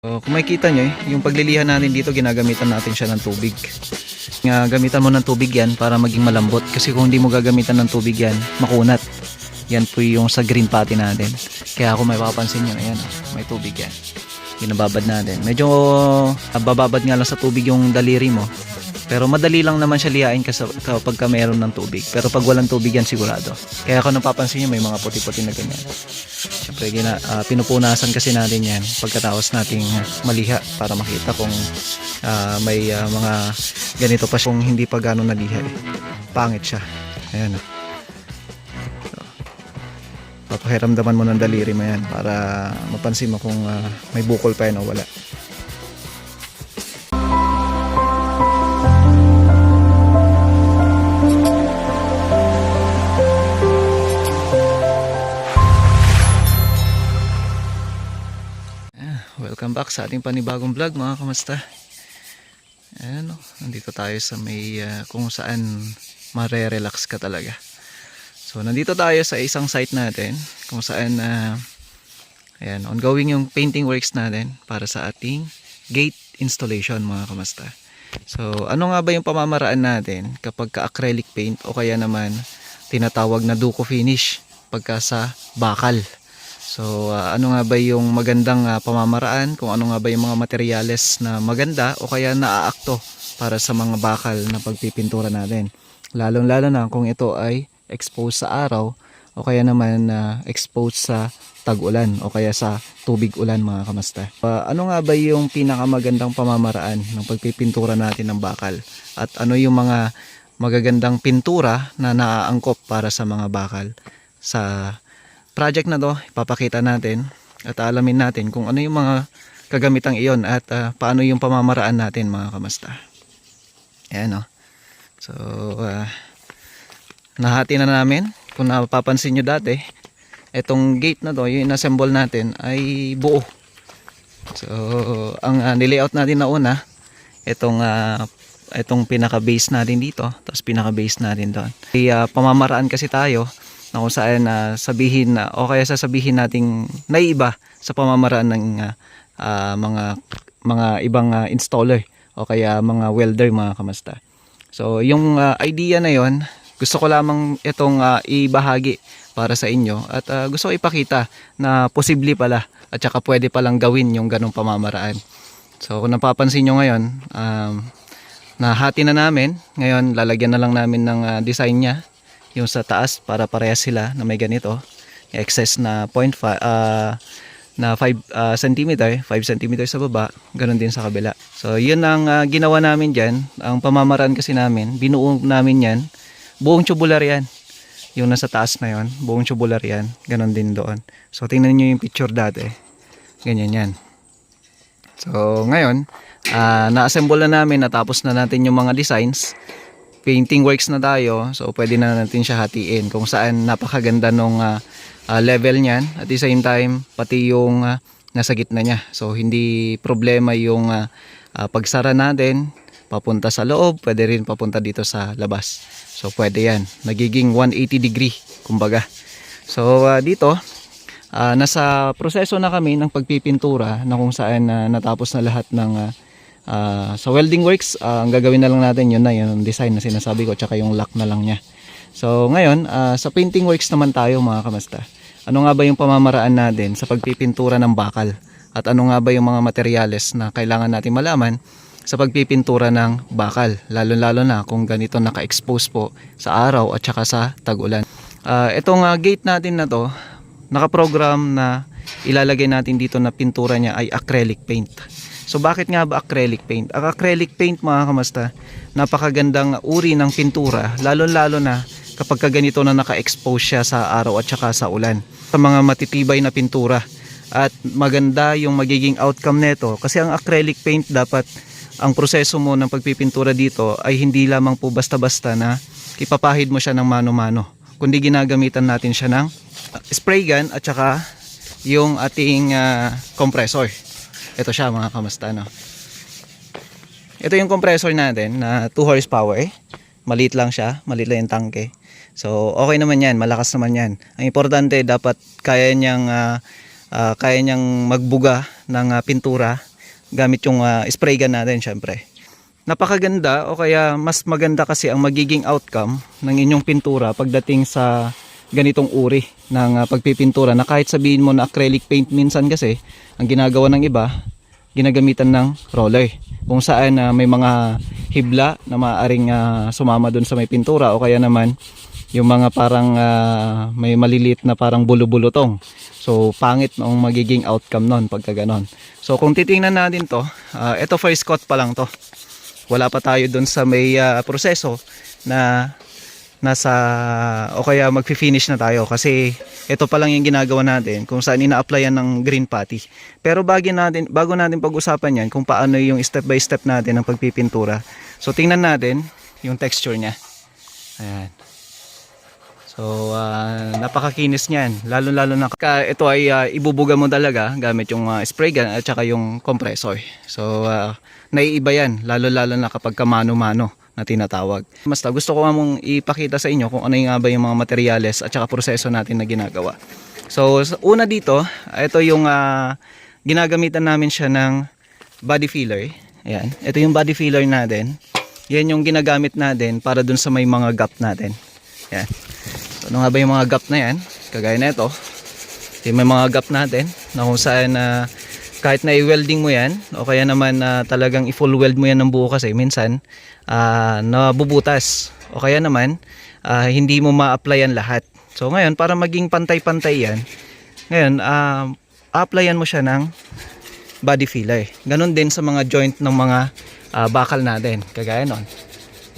So, kung makikita nyo eh, yung paglilihan natin dito, ginagamitan natin siya ng tubig. Nga, gamitan mo ng tubig yan para maging malambot. Kasi kung hindi mo gagamitan ng tubig yan, makunat. Yan po yung sa green patty natin. Kaya kung may papansin nyo, ayan, oh, may tubig yan. Binababad natin. Medyo ah, bababad nga lang sa tubig yung daliri mo. Pero madali lang naman siya lihain kasi kapag ka meron ng tubig. Pero pag walang tubig yan, sigurado. Kaya kung napapansin nyo, may mga puti-puti na ganyan. Siyempre, gina, ah, pinupunasan kasi natin yan pagkatapos nating maliha para makita kung ah, may ah, mga ganito pa. Kung hindi pa gano'n naliha eh. Pangit siya. Ayan. ah. So, papakiramdaman mo ng daliri mo yan para mapansin mo kung ah, may bukol pa yan o wala. Welcome back sa ating panibagong vlog mga kamusta. Ayan o, nandito tayo sa may ah, kung saan mare-relax ka talaga. So nandito tayo sa isang site natin kung saan ah, ayan, ongoing yung painting works natin para sa ating gate installation mga kamusta. So ano nga ba yung pamamaraan natin kapag ka-acrylic paint o kaya naman tinatawag na duco finish pagka sa bakal. So, ah, ano nga ba yung magandang ah, pamamaraan? Kung ano nga ba yung mga materyales na maganda o kaya naaakto para sa mga bakal na pagpipintura natin. Lalong-lalo na kung ito ay exposed sa araw o kaya naman na exposed sa tag-ulan o kaya sa tubig ulan mga kamasta. Ah, ano nga ba yung pinakamagandang pamamaraan ng pagpipintura natin ng bakal? At ano yung mga magagandang pintura na naaangkop para sa mga bakal sa project na to, ipapakita natin at alamin natin kung ano yung mga kagamitang iyon at ah, paano yung pamamaraan natin mga kamasta. Ayan o. So, ah, nahati na namin. Kung napapansin nyo dati, itong gate na to, yung inassemble natin ay buo. So, ang uh, nilayout natin na una, itong ah, itong pinaka-base natin dito, tapos pinaka-base natin doon. May ah, pamamaraan kasi tayo na kung saan na sabihin na o kaya sasabihin nating naiiba sa pamamaraan ng ah, ah, mga mga ibang ah, installer o kaya mga welder mga kamasta. So yung ah, idea na yon gusto ko lamang itong ah, ibahagi para sa inyo at ah, gusto ko ipakita na posible pala at saka pwede palang gawin yung ganong pamamaraan. So kung napapansin nyo ngayon, um, nahati na namin. Ngayon lalagyan na lang namin ng ah, design niya yung sa taas para parehas sila na may ganito. Excess na 0.5 ah, na 5 cm 5 cm sa baba ganun din sa kabila. So yun ang ah, ginawa namin dyan. Ang pamamaraan kasi namin binuo namin yan. Buong tubular yan. Yung nasa taas na yon buong tubular yan. Ganun din doon. So tingnan nyo yung picture dati. Ganyan yan. So ngayon ah, na-assemble na namin natapos na natin yung mga designs painting works na tayo so pwede na natin siya hatiin kung saan napakaganda nung ah, ah, level niyan. At the same time pati yung ah, nasa gitna niya. So hindi problema yung ah, ah, pagsara natin papunta sa loob pwede rin papunta dito sa labas. So pwede yan. Nagiging 180 degree kumbaga. So ah, dito ah, nasa proseso na kami ng pagpipintura na kung saan ah, natapos na lahat ng ah, Ah, sa welding works, ah, ang gagawin na lang natin yun na yung design na sinasabi ko tsaka yung lock na lang niya. So ngayon, ah, sa painting works naman tayo mga kamasta. Ano nga ba yung pamamaraan natin sa pagpipintura ng bakal? At ano nga ba yung mga materyales na kailangan natin malaman sa pagpipintura ng bakal? Lalo-lalo na kung ganito naka-expose po sa araw at saka sa tag-ulan. Ah, itong ah, gate natin na to, nakaprogram na ilalagay natin dito na pintura niya ay acrylic paint. So bakit nga ba acrylic paint? Ang acrylic paint mga kamasta, napakagandang uri ng pintura, lalo-lalo na kapag ka ganito na naka-expose siya sa araw at saka sa ulan. Sa mga matitibay na pintura at maganda yung magiging outcome nito kasi ang acrylic paint dapat ang proseso mo ng pagpipintura dito ay hindi lamang po basta-basta na ipapahid mo siya ng mano-mano kundi ginagamitan natin siya ng spray gun at saka yung ating ah, compressor ito siya mga kamasta no. Ito yung compressor natin na 2 horsepower. Maliit lang siya, maliit lang yung tangke. So okay naman yan, malakas naman yan. Ang importante dapat kaya niyang ah, ah, kaya niyang magbuga ng ah, pintura gamit yung ah, spray gun natin syempre. Napakaganda o kaya mas maganda kasi ang magiging outcome ng inyong pintura pagdating sa ganitong uri ng ah, pagpipintura na kahit sabihin mo na acrylic paint minsan kasi ang ginagawa ng iba ginagamitan ng roller. Kung saan ah, may mga hibla na maaaring ah, sumama dun sa may pintura o kaya naman yung mga parang ah, may maliliit na parang bulo-bulutong so pangit ang magiging outcome nun pagka ganon. So kung titingnan natin to ah, ito first coat pa lang to. Wala pa tayo dun sa may ah, proseso na nasa o kaya magfi-finish na tayo kasi ito pa lang yung ginagawa natin kung saan ina-applyan ng green putty. Pero bago natin bago natin pag-usapan 'yan kung paano yung step by step natin ng pagpipintura. So tingnan natin yung texture niya. Ayan. So ah, napakakinis niyan. Lalo lalo na ka, ito ay ah, ibubuga mo talaga gamit yung ah, spray gun at saka yung compressor. So ah, naiiba yan lalo lalo na kapag kamano-mano na tinatawag. Basta gusto ko mong ipakita sa inyo kung ano nga ba yung mga materyales at saka proseso natin na ginagawa. So una dito, ito yung ah, ginagamitan namin siya ng body filler. Ayan. Ito yung body filler natin. Yan yung ginagamit natin para dun sa may mga gap natin. Yan. So, ano nga ba yung mga gap na yan? Kagaya na ito. Yung may mga gap natin na kung saan na kahit na i-welding mo yan o kaya naman na talagang i-full weld mo yan ng buo kasi minsan ah, nabubutas o kaya naman ah, hindi mo ma-applyan lahat. So ngayon para maging pantay-pantay yan, ngayon ah, applyan mo siya ng body filler. Ganon din sa mga joint ng mga ah, bakal natin. Kagaya nun.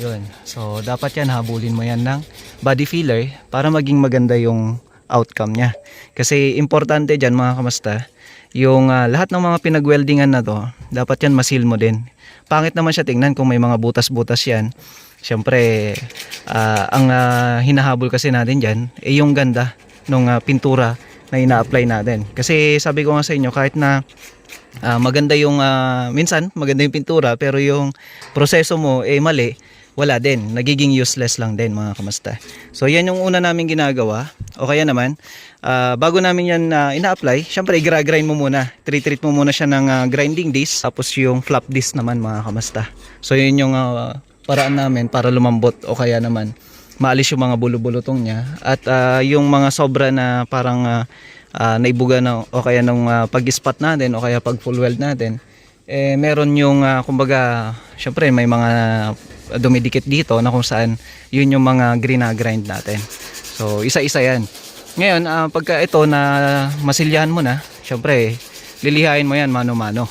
Yun. So, dapat yan, habulin mo yan ng body filler para maging maganda yung outcome niya. Kasi importante dyan mga kamasta, yung ah, lahat ng mga pinag-weldingan na to, dapat yan masil mo din. Pangit naman siya tingnan kung may mga butas-butas yan. Siyempre, ah, ang ah, hinahabol kasi natin dyan, eh yung ganda ng pintura na ina-apply natin. Kasi sabi ko nga sa inyo, kahit na Ah, maganda yung ah, minsan maganda yung pintura pero yung proseso mo eh mali wala din. Nagiging useless lang din mga kamasta so yan yung una namin ginagawa. O kaya naman ah, bago namin yan na ina-apply syempre i-grind mo muna. Treat mo muna siya ng ah, grinding disc. Tapos yung flap disc naman mga kamasta so yun yung ah, paraan namin para lumambot o kaya naman maalis yung mga bulo-bulutong niya. At ah, yung mga sobra na parang ah, ah, naibuga na o kaya nung ah, pag-spot natin o kaya pag full weld natin eh meron yung ah, kumbaga syempre may mga dumidikit dito na kung saan yun yung mga green na grind natin. So isa-isa yan. Ngayon ah, pagka ito na masilyahan mo na syempre lilihain mo yan mano-mano.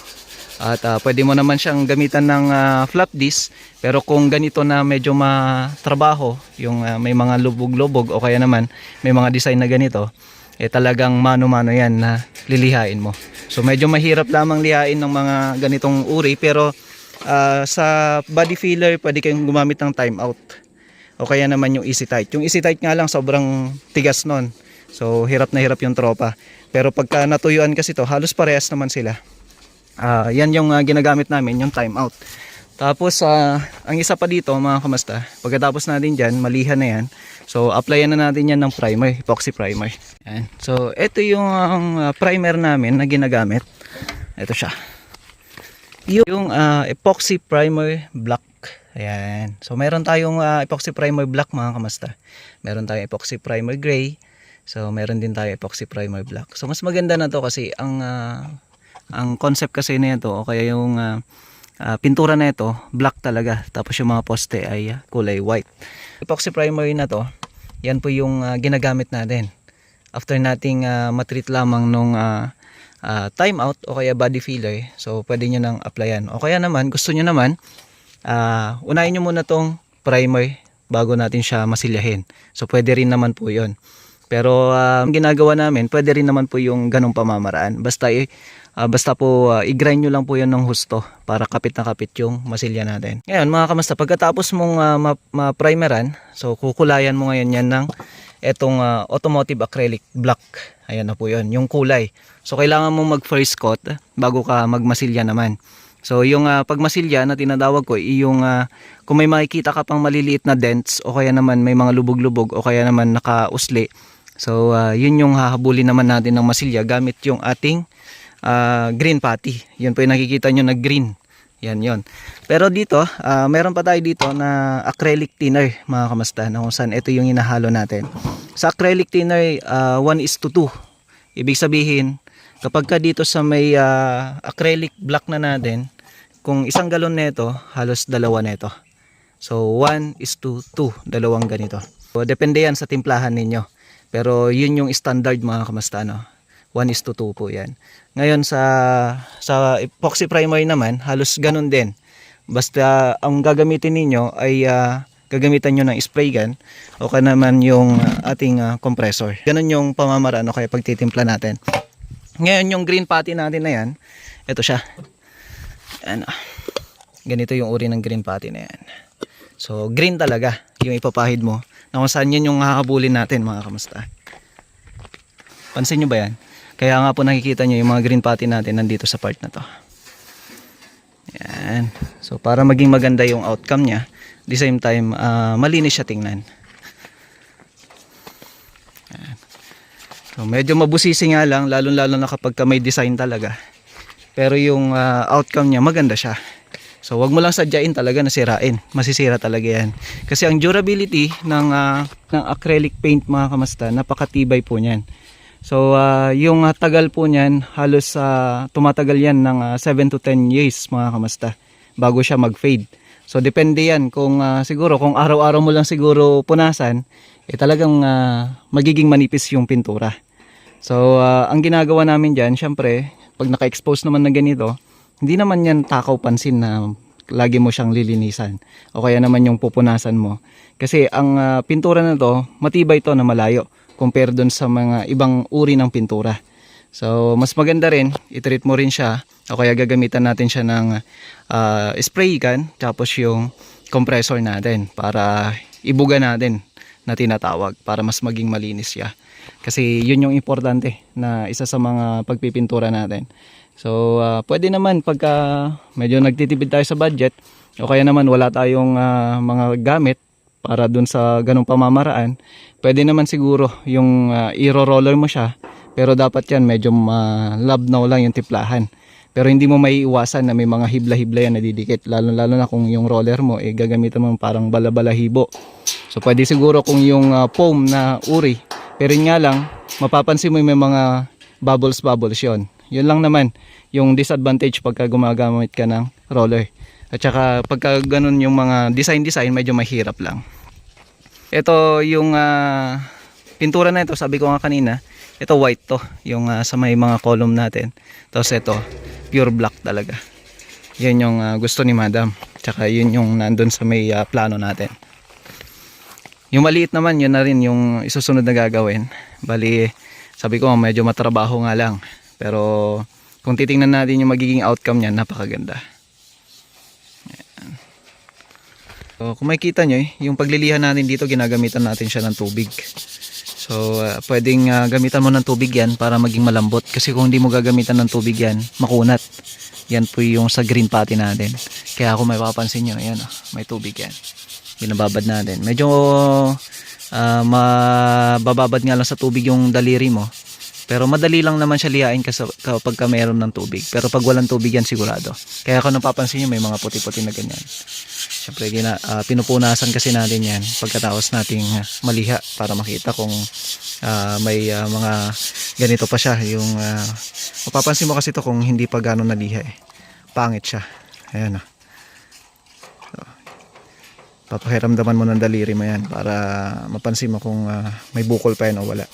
At ah, pwede mo naman siyang gamitan ng ah, flap disc. Pero kung ganito na medyo matrabaho yung ah, may mga lubog-lubog o kaya naman may mga design na ganito eh talagang mano-mano yan na lilihain mo. So medyo mahirap lamang lihain ng mga ganitong uri pero ah, sa body filler pwede kayong gumamit ng time out. O kaya naman yung easy tight. Yung easy tight nga lang sobrang tigas nun. So hirap na hirap yung tropa. Pero pagka natuyuan kasi to halos parehas naman sila. Ah, yan yung ah, ginagamit namin, yung time out. Tapos ah, ang isa pa dito mga kamasta, pagkatapos natin dyan, malihan na yan. So applyan na natin yan ng primer, epoxy primer. Yan. So ito yung ah, primer namin na ginagamit. Ito siya. Yung, ah, epoxy primer black. Ayan. So meron tayong ah, epoxy primer black mga kamasta. Meron tayong epoxy primer gray. So meron din tayo epoxy primer black. So mas maganda na to kasi ang ah, ang concept kasi nito o kaya yung ah, ah, pintura na ito black talaga tapos yung mga poste ay ah, kulay white epoxy primer na to yan po yung ah, ginagamit natin after nating ah, matreat lamang nung ah, ah, time out o kaya body filler so pwede nyo nang applyan o kaya naman gusto nyo naman ah, unahin nyo muna tong primer bago natin siya masilyahin so pwede rin naman po yon pero ah, ang ginagawa namin, pwede rin naman po yung ganong pamamaraan. Basta ah, basta po ah, i-grind nyo lang po 'yon ng husto para kapit na kapit yung masilya natin. Ngayon mga kamasta, pagkatapos mong ma- ma-primeran, so kukulayan mo ngayon yan ng etong ah, automotive acrylic black. Ayan na po 'yon, yung kulay. So kailangan mo mag first coat bago ka magmasilya naman. So yung ah, pagmasilya na tinatawag ko, yung ah, kung may makikita ka pang maliliit na dents o kaya naman may mga lubog-lubog o kaya naman nakausli, So, ah, yun yung hahabulin naman natin ng masilya gamit yung ating ah, green patty. Yun po yung nakikita nyo na green. Yan yon. Pero dito, ah, meron pa tayo dito na acrylic thinner mga kamasta na kung saan ito yung inahalo natin. Sa acrylic thinner, 1 is to 2. Ibig sabihin, kapag ka dito sa may ah, acrylic block na natin, kung isang galon nito, halos dalawa nito. So 1 is to 2, dalawang ganito. So, depende yan sa timplahan ninyo. Pero yun yung standard mga kamasta no. 1 is to 2 po yan. Ngayon sa sa epoxy primer naman, halos ganun din. Basta ang gagamitin ninyo ay ah, gagamitan nyo ng spray gun o kaya naman yung ating ah, compressor. Ganun yung pamamaraan o kaya pagtitimpla natin. Ngayon yung green patty natin na yan, ito siya. Ano, ganito yung uri ng green patty na yan. So green talaga yung ipapahid mo na kung saan yun yung hakabulin natin mga kamusta. Pansin nyo ba yan? Kaya nga po nakikita nyo yung mga green patty natin nandito sa part na to. Yan. So para maging maganda yung outcome niya, the same time ah, malinis siya tingnan. Yan. So medyo mabusisi nga lang lalo lalo na kapag ka may design talaga. Pero yung ah, outcome niya maganda siya. So wag mo lang sadyain talaga na sirain. Masisira talaga 'yan. Kasi ang durability ng ah, ng acrylic paint mga kamasta, napakatibay po niyan. So ah, yung ah, tagal po niyan, halos ah, tumatagal 'yan ng 7 to 10 years mga kamasta bago siya mag-fade. So depende 'yan kung ah, siguro kung araw-araw mo lang siguro punasan, eh talagang ah, magiging manipis yung pintura. So ah, ang ginagawa namin diyan, syempre, pag naka-expose naman na ganito, hindi naman yan takaw pansin na lagi mo siyang lilinisan o kaya naman yung pupunasan mo. Kasi ang ah, pintura na to, matibay to na malayo compare dun sa mga ibang uri ng pintura. So, mas maganda rin, itreat mo rin siya o kaya gagamitan natin siya ng ah, spray gun tapos yung compressor natin para ibuga natin na tinatawag para mas maging malinis siya. Kasi yun yung importante na isa sa mga pagpipintura natin. So, ah, pwede naman pagka medyo nagtitipid tayo sa budget o kaya naman wala tayong ah, mga gamit para dun sa ganong pamamaraan, pwede naman siguro yung ah, i-roller mo siya pero dapat yan medyo malabnaw lang yung tiplahan. Pero hindi mo maiiwasan na may mga hibla-hibla yan na didikit. Lalo-lalo na kung yung roller mo, eh, gagamitan mo parang balabalahibo. So pwede siguro kung yung ah, foam na uri. Pero nga lang, mapapansin mo may mga bubbles-bubbles yon. Yun lang naman yung disadvantage pagka gumagamit ka ng roller. At saka pagka ganun yung mga design-design, medyo mahirap lang. Ito yung ah, pintura na ito, sabi ko nga kanina, ito white to, yung ah, sa may mga column natin. Tapos ito, pure black talaga. Yan yung ah, gusto ni madam. Tsaka yun yung nandun sa may ah, plano natin. Yung maliit naman, yun na rin yung isusunod na gagawin. Bali, sabi ko medyo matrabaho nga lang. Pero kung titingnan natin yung magiging outcome niyan, napakaganda. Ayan. So, kung makikita nyo, eh, yung paglilihan natin dito, ginagamitan natin siya ng tubig. So, ah, pwedeng ah, gamitan mo ng tubig yan para maging malambot. Kasi kung hindi mo gagamitan ng tubig yan, makunat. Yan po yung sa green patty natin. Kaya kung may papansin nyo, ayan, oh, may tubig yan. Binababad natin. Medyo ah, mabababad nga lang sa tubig yung daliri mo. Pero madali lang naman siya liyain kapag ka mayroon ng tubig. Pero pag walang tubig yan sigurado. Kaya kung napapansin nyo may mga puti-puti na ganyan. Siyempre gina, ah, pinupunasan kasi natin yan pagkatapos nating ah, maliha para makita kung ah, may ah, mga ganito pa siya. Yung, ah, mapapansin mo kasi to kung hindi pa gano'n naliha eh. Pangit siya. Ayan ah. So, papakiramdaman mo ng daliri mo yan para mapansin mo kung ah, may bukol pa yan o wala.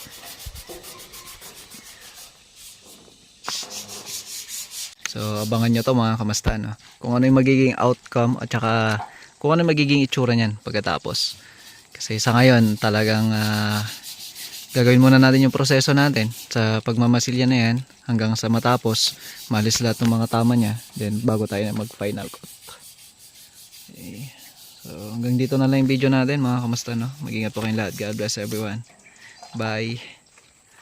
So abangan nyo to mga kamasta no? Kung ano yung magiging outcome at saka kung ano magiging itsura niyan pagkatapos. Kasi sa ngayon talagang ah, gagawin muna natin yung proseso natin sa pagmamasilya na yan hanggang sa matapos malis lahat ng mga tama niya then bago tayo mag final coat. Okay. So hanggang dito na lang yung video natin mga kamasta no. Mag-ingat po kayong lahat. God bless everyone. Bye.